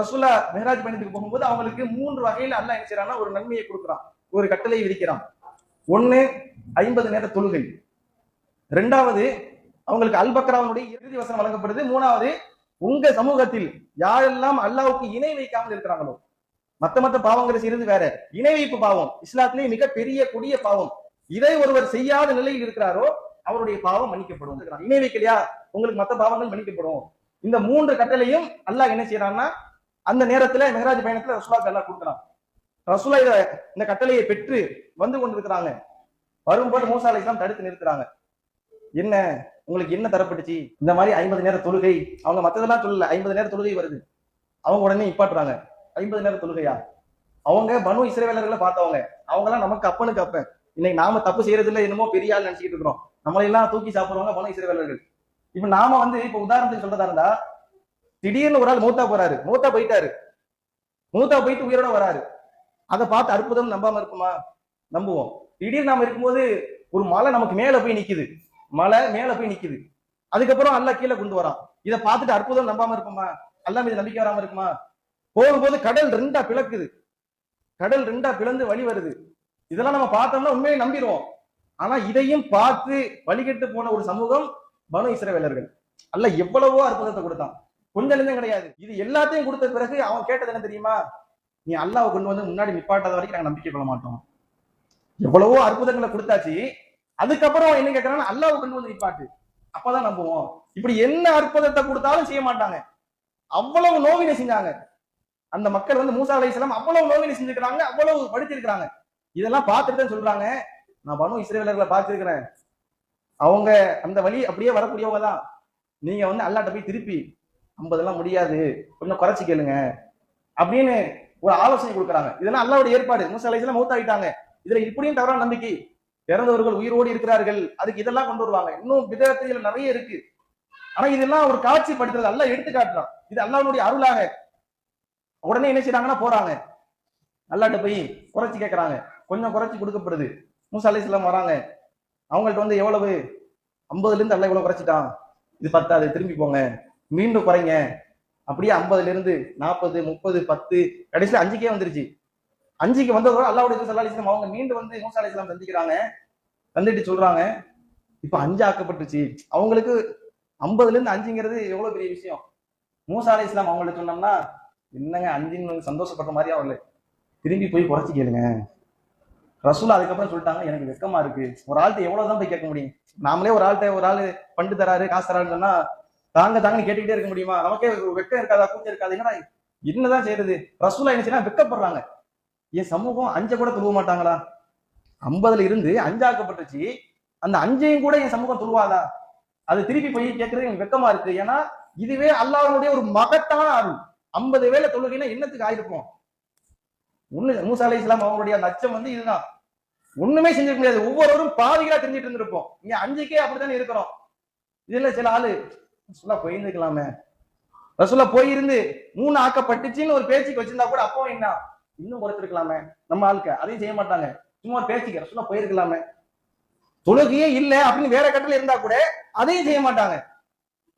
ரசூலா மெஹராஜ் பயணத்துக்கு போகும்போது அவங்களுக்கு மூன்று வகையில அல்லாஹ் என்ன செய்யறான்னா ஒரு நன்மையை கொடுக்குறான். ஒரு கட்டளை விதிக்கிறான். ஒண்ணு ஐம்பது நேர தொழுகை. ரெண்டாவது அவங்களுக்கு அல்பக்ராவனுடைய இறுதி வசனம் வழங்கப்படுது. மூணாவது உங்க சமூகத்தில் யாரெல்லாம் அல்லாவுக்கு இணை வைக்காமல் இருக்கிறாங்களோ மத்த மத்த பாவங்கள் செய்யறது வேற. இணை வைப்பு பாவம். இஸ்லாத்திலேயே மிக பெரிய கொடிய பாவம். இதை ஒருவர் செய்யாத நிலையில் இருக்கிறாரோ அவருடைய பாவம் மன்னிக்கப்படும் இணை வைக்கலையா? உங்களுக்கு மத்த பாவங்கள் மன்னிக்கப்படும். இந்த மூன்று கட்டளையும் அல்லாஹ் என்ன செய்யறான்னா அந்த நேரத்துல மெஹராஜ் பயணத்துல ரசூலாக்கு அல்லாஹ் கொடுக்குறான். ரசூலா இத இந்த கட்டளையை பெற்று வந்து கொண்டிருக்கிறாங்க. வரும்போது மூசா அலைஹிஸ்ஸலாம் தடுத்து நிறுத்துறாங்க. என்ன? உங்களுக்கு என்ன தரப்பட்டுச்சு? இந்த மாதிரி ஐம்பது நேர தொழுகை. அவங்க மத்ததெல்லாம் சொல்லல. ஐம்பது நேர தொழுகை வருது. அவங்க உடனே இப்பாட்டுறாங்க ஐம்பது நேர தொழுகையா? அவங்க பனு இஸ்ரேவேலர்களை பார்த்தவங்க. அவங்க எல்லாம் நமக்கு அப்பனுக்கு அப்ப இன்னைக்கு நாம தப்பு செய்யறது இல்ல என்னமோ பெரிய ஆள் நினைச்சிட்டு இருக்கிறோம். நம்மளெல்லாம் தூக்கி சாப்பிடுவாங்க பனு இஸ்ரேவேலர்கள். இப்ப நாம வந்து இப்ப உதாரணத்துக்கு சொல்றதா இருந்தா திடீர்னு ஒரு ஆள் மூத்தா போறாரு. மூத்தா போயிட்டாரு. மூத்தா போயிட்டு உயிரோட வராரு. அதை பார்த்து அற்புதம் நம்பாம இருக்குமா? நம்புவோம். திடீர்னு நாம இருக்கும்போது ஒரு மலை நமக்கு மேல போய் நிக்குது. மலை மேல போய் நிக்குது. அதுக்கப்புறம் அல்ல கீழே கொண்டு வரான். இதை பார்த்துட்டு அற்புதம் நம்பாம இருக்குமா? அல்லா மீது நம்பிக்கை வராம இருக்குமா? போகும்போது கடல் ரெண்டா பிளக்குது. கடல் ரெண்டா பிளந்து வழி வருது. இதெல்லாம் நம்ம பார்த்தோம்னா உண்மையை நம்பிடுவோம். ஆனா இதையும் பார்த்து வழிகட்டு போன ஒரு சமூகம் பனு இஸ்ரவேலர்கள். அல்ல எவ்வளவோ அற்புதத்தை கொடுத்தான். கொஞ்சம் நெஞ்சம் கிடையாது. இது எல்லாத்தையும் கொடுத்த பிறகு அவன் கேட்டது என்ன தெரியுமா? நீ அல்லாவை கொண்டு வந்து முன்னாடி நிப்பாட்டாத வரைக்கும் நாங்க நம்பிக்கை கொள்ள மாட்டோம். எவ்வளவோ அற்புதங்களை கொடுத்தாச்சு. அதுக்கப்புறம் என்ன கேட்கறான் அல்லாவை கொண்டு வந்து நிப்பாட்டு. அப்பதான் நம்புவோம். இப்படி என்ன அற்புதத்தை கொடுத்தாலும் செய்ய மாட்டாங்க. அவ்வளவு நோவினை செஞ்சாங்க அந்த மக்கள் வந்து மூசா அலைஹிஸ்ஸலாம் அவ்வளவு நோவினை செஞ்சுக்கிறாங்க அவ்வளவு படிச்சிருக்கிறாங்க இதெல்லாம் பார்த்துட்டு தான் சொல்றாங்க. நான் பனு இஸ்ரேலர்களை பார்த்திருக்கிறேன். அவங்க அந்த வழி அப்படியே வரக்கூடியவங்க தான். நீங்க வந்து அல்லாட்ட போய் திருப்பி ஐம்பதெல்லாம் முடியாது. கொஞ்சம் குறைச்சி கேளுங்க. அப்படின்னு ஒரு ஆலோசனை கொடுக்குறாங்க. இதெல்லாம் அல்லாவுடைய ஏற்பாடு. மூசா அலைஹிஸ்ஸலாம் மூத்தாயிட்டாங்க. இதுல இப்படியும் தவறான நம்பிக்கை. இறந்தவர்கள் உயிரோடு இருக்கிறார்கள். அதுக்கு இதெல்லாம் கொண்டு வருவாங்க. இன்னும் விதத்துல நிறைய இருக்கு. ஆனா இதெல்லாம் ஒரு காட்சிப்படுத்துறது அல்ல எடுத்து காட்டுறான் இது அல்லாவுடைய அருளாக. உடனே என்ன செய்யறாங்கன்னா போறாங்க. அல்லாட்ட போய் குறைச்சி கேட்கறாங்க கொஞ்சம் குறைச்சி கொடுக்கப்படுது. மூசா அலைஹிஸ்ஸலாம் வராங்க. அவங்கள்ட்ட வந்து எவ்வளவு? ஐம்பதுல இருந்து அல்ல இவ்வளவு குறைச்சிட்டான். இது பத்தாது திரும்பி போங்க. மீண்டும் குறைங்க. அப்படியே ஐம்பதுல இருந்து நாற்பது முப்பது பத்து கடைசியில் அஞ்சுக்கே வந்துருச்சு. அஞ்சுக்கு வந்ததோட அல்லாவுடைய சல்லா அவங்க மீண்டும் வந்து மூசா அலிஸ்லாம் சந்திக்கிறாங்க. வந்துட்டு சொல்றாங்க. இப்ப அஞ்சு ஆக்கப்பட்டுச்சு அவங்களுக்கு ஐம்பதுல இருந்து அஞ்சுங்கிறது எவ்வளவு பெரிய விஷயம்? மூசா அலி இஸ்லாம் அவங்கள்ட்ட சொன்னோம்னா என்னங்க அஞ்சுன்னு சந்தோஷப்படுற மாதிரி அவங்கள திரும்பி போய் குறைச்சி கேளுங்க. ரசூலா அதுக்கப்புறம் சொல்லிட்டாங்க எனக்கு வெக்கமா இருக்கு. ஒரு ஆள்கிட்ட எவ்வளவுதான் போய் கேட்க முடியும்? நாமளே ஒரு ஆள்கிட்ட ஒரு ஆள் பண்டு தராரு காசு தராருன்னு சொன்னா தாங்க தாங்கன்னு கேட்டுக்கிட்டே இருக்க முடியுமா? நமக்கே வெக்கம் இருக்காதா? கூச்சம் இருக்காது? என்னடா என்னதான் செய்யறது? ரசூலா என்ன செய்யலாம் வெக்கப்படுறாங்க என் சமூகம் அஞ்ச கூட துழுவ மாட்டாங்களா? ஐம்பதுல இருந்து அஞ்சாக்கப்பட்டுச்சு அந்த அஞ்சையும் கூட என் சமூகம் துழுவாதா அது திருப்பி போய் கேட்கறது எனக்கு வெக்கமா இருக்கு. ஏன்னா இதுவே அல்லாஹனுடைய ஒரு மகத்தான அருள். ஐம்பது வேலை தொழுகைன்னா என்னத்துக்கு ஆயிருக்கும்? ஒண்ணு மூசா அலி இஸ்லாம் அவங்களுடைய அந்த அச்சம் வந்து இதுதான். ஒண்ணுமே செஞ்சிருக்க முடியாது. ஒவ்வொருவரும் பாவிகளா தெரிஞ்சிட்டு இருந்திருப்போம். இங்க அஞ்சுக்கே அப்படித்தானே இருக்கிறோம். இதுல சில ஆளு ரசூலா போயிருந்துக்கலாமே ரசூலா போயிருந்து மூணு ஆக்கப்பட்டுச்சுன்னு ஒரு பேச்சுக்கு வச்சிருந்தா கூட அப்போ என்ன? இன்னும் குறைச்சிருக்கலாமே. நம்ம ஆளுக்கு அதையும் செய்ய மாட்டாங்க. சும்மா ஒரு பேச்சுக்கு ரசூலா போயிருக்கலாமே. தொழுகையே இல்ல அப்படின்னு வேற கட்டளை இருந்தா கூட அதையும் செய்ய மாட்டாங்க.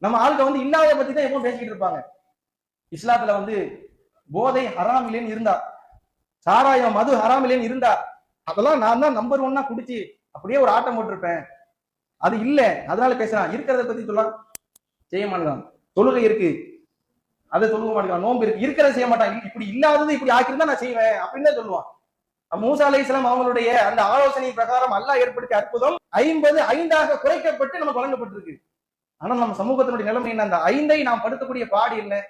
நம்ம ஆளுக்க வந்து இல்லாத பத்தி தான் எப்பவும் பேசிக்கிட்டு இருப்பாங்க. இஸ்லாத்துல வந்து போதை ஹராம் இல்லைன்னு இருந்தா சாராயம் மது ஹராம் இல்லைன்னு இருந்தா அதெல்லாம் நான் தான் நம்பர் ஒன்னா குடிச்சு அப்படியே ஒரு ஆட்டம் போட்டிருப்பேன். அது இல்ல. அதனால பேசுறான். இருக்கிறத பத்தி சொல்லலாம். செய்ய மாட்டான் தொழுகை இருக்கு. அதை தொழுக மாட்டேங்கிறான். நோன்பு இருக்கு. இருக்கிறத செய்ய மாட்டான். இப்படி இல்லாதது இப்படி ஆக்கிருந்தா நான் செய்வேன் அப்படின்னு தான் சொல்லுவான் மூசா அலை இஸ்லாம் அவங்களுடைய அந்த ஆலோசனை பிரகாரம் அல்லாஹ் ஏற்படுத்திய அற்புதம் ஐம்பது ஐந்தாக குறைக்கப்பட்டு நமக்கு வழங்கப்பட்டிருக்கு. ஆனா நம்ம சமூகத்தினுடைய நிலைமை என்ன? அந்த ஐந்தை நாம் படுத்தக்கூடிய பாடு என்ன?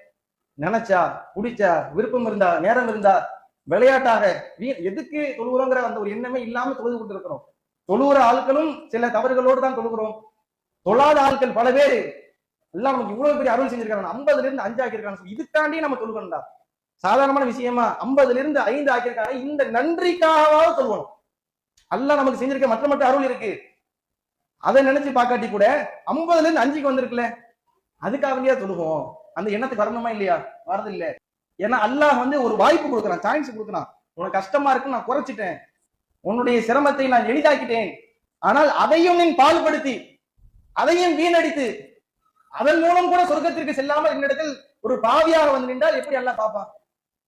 நினைச்சா குடிச்சா விருப்பம் இருந்தா நேரம் இருந்தா விளையாட்டாக வீ- எதுக்கு தொழுகிறோங்கிற அந்த ஒரு எண்ணமே இல்லாம தொழுது கொண்டிருக்கிறோம். தொழுகிற ஆட்களும் சில தவறுகளோடு தான் தொழுகிறோம். தொழாத ஆட்கள் பல பேர். எல்லாம் நமக்கு இவ்வளவு பெரிய அருள் செஞ்சிருக்காங்க. ஐம்பதுல இருந்து அஞ்சு ஆக்கியிருக்காங்க இதுக்காண்டி நம்ம தொழுகணும்டா. சாதாரணமான விஷயமா ஐம்பதுல இருந்து ஐந்து ஆக்கியிருக்காங்க. இந்த நன்றிக்காகவாவது சொல்லுவோம் அல்லாஹ் நமக்கு செஞ்சிருக்க மற்ற மற்ற அருள் இருக்கு. அதை நினைச்சு பார்க்காட்டி கூட ஐம்பதுல இருந்து அஞ்சுக்கு வந்திருக்குல்ல. அதுக்காக வேண்டியா அந்த எண்ணத்துக்கு வரணுமா இல்லையா? வரது இல்ல ஏன்னா அல்லாஹ் வந்து ஒரு வாய்ப்பு கொடுக்குறான் சான்ஸ் கொடுக்குறான். உனக்கு கஷ்டமா இருக்கு நான் குறைச்சிட்டேன். உன்னுடைய சிரமத்தை நான் எளிதாக்கிட்டேன். ஆனால் அதையும் நீ பால்படுத்தி அதையும் வீணடித்து அதன் மூலம் கூட சொர்க்கத்திற்கு செல்லாமல் என்னிடத்தில் ஒரு பாவியாக வந்து நின்றால் எப்படி எல்லாம் பார்ப்பான்?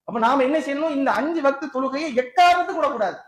அப்ப நாம என்ன செய்யணும்? இந்த அஞ்சு வக்து தொழுகையை எக்காரணத்துக்கு விடக்கூடாது